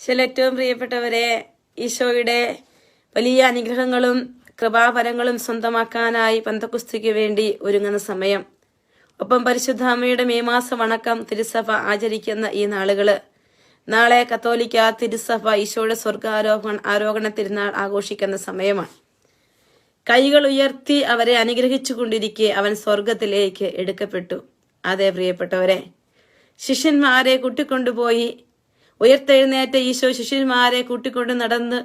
ശരി ഏറ്റവും പ്രിയപ്പെട്ടവരെ ഈശോയുടെ വലിയ അനുഗ്രഹങ്ങളും കൃപാഫലങ്ങളും സ്വന്തമാക്കാനായി പന്തക്കുസ്തിക്ക് വേണ്ടി ഒരുങ്ങുന്ന സമയം. ഒപ്പം പരിശുദ്ധ അമ്മയുടെ മെയ് മാസ വണക്കം തിരുസഭ ആചരിക്കുന്ന ഈ നാളുകൾ. നാളെ കത്തോലിക്ക തിരുസഭ ഈശോയുടെ സ്വർഗാരോഹണ ആരോഹണ തിരുനാൾ ആഘോഷിക്കുന്ന സമയമാണ്. കൈകൾ ഉയർത്തി അവരെ അനുഗ്രഹിച്ചു കൊണ്ടിരിക്കെ അവൻ സ്വർഗത്തിലേക്ക് എടുക്കപ്പെട്ടു. അതെ പ്രിയപ്പെട്ടവരെ ശിഷ്യന്മാരെ കൂട്ടിക്കൊണ്ടുപോയി ഉയർത്തെഴുന്നേറ്റ ഈശോ ശിഷ്യന്മാരെ കൂട്ടിക്കൊണ്ട് നടന്ന്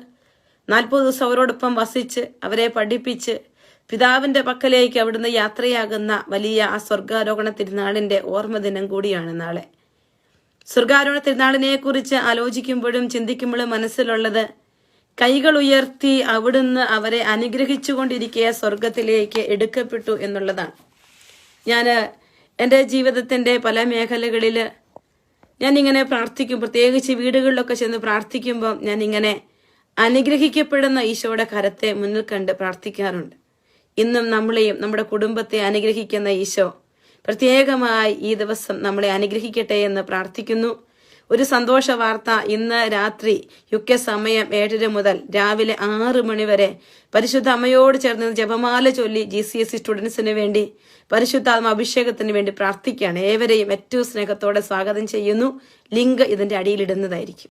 നാൽപ്പത് ദിവസം അവരോടൊപ്പം വസിച്ച് അവരെ പഠിപ്പിച്ച് പിതാവിന്റെ പക്കലേക്ക് അവിടുന്ന് യാത്രയാകുന്ന വലിയ ആ സ്വർഗാരോഹണ തിരുനാളിന്റെ ഓർമ്മ ദിനം കൂടിയാണ് നാളെ. സ്വർഗാരോഹണ തിരുനാളിനെ കുറിച്ച് ആലോചിക്കുമ്പോഴും ചിന്തിക്കുമ്പോഴും മനസ്സിലുള്ളത് കൈകൾ ഉയർത്തി അവിടുന്ന് അവരെ അനുഗ്രഹിച്ചുകൊണ്ടിരിക്കെ സ്വർഗത്തിലേക്ക് എടുക്കപ്പെട്ടു എന്നുള്ളതാണ്. ഞാൻ എന്റെ ജീവിതത്തിന്റെ പല മേഖലകളിൽ ഞാൻ ഇങ്ങനെ പ്രാർത്ഥിക്കും. പ്രത്യേകിച്ച് വീടുകളിലൊക്കെ ചെന്ന് പ്രാർത്ഥിക്കുമ്പോൾ ഞാനിങ്ങനെ അനുഗ്രഹിക്കപ്പെടുന്ന ഈശോയുടെ കരത്തെ മുന്നിൽ കണ്ട് പ്രാർത്ഥിക്കാറുണ്ട്. ഇന്നും നമ്മളെയും നമ്മുടെ കുടുംബത്തെ അനുഗ്രഹിക്കുന്ന ഈശോ പ്രത്യേകമായി ഈ ദിവസം നമ്മളെ അനുഗ്രഹിക്കട്ടെ എന്ന് പ്രാർത്ഥിക്കുന്നു. ഒരു സന്തോഷ വാർത്ത ഇന്ന് രാത്രി യുക്ക സമയം ഏഴര മുതൽ രാവിലെ ആറ് മണിവരെ പരിശുദ്ധ അമ്മയോട് ചേർന്ന് ജപമാല ചൊല്ലി ജി സി എസ് സി സ്റ്റുഡൻസിന് വേണ്ടി പരിശുദ്ധാത്മ അഭിഷേകത്തിന് വേണ്ടി പ്രാർത്ഥിക്കുകയാണ്. ഏവരെയും ഏറ്റവും സ്നേഹത്തോടെ സ്വാഗതം ചെയ്യുന്നു. ലിങ്ക് ഇതിന്റെ അടിയിലിടുന്നതായിരിക്കും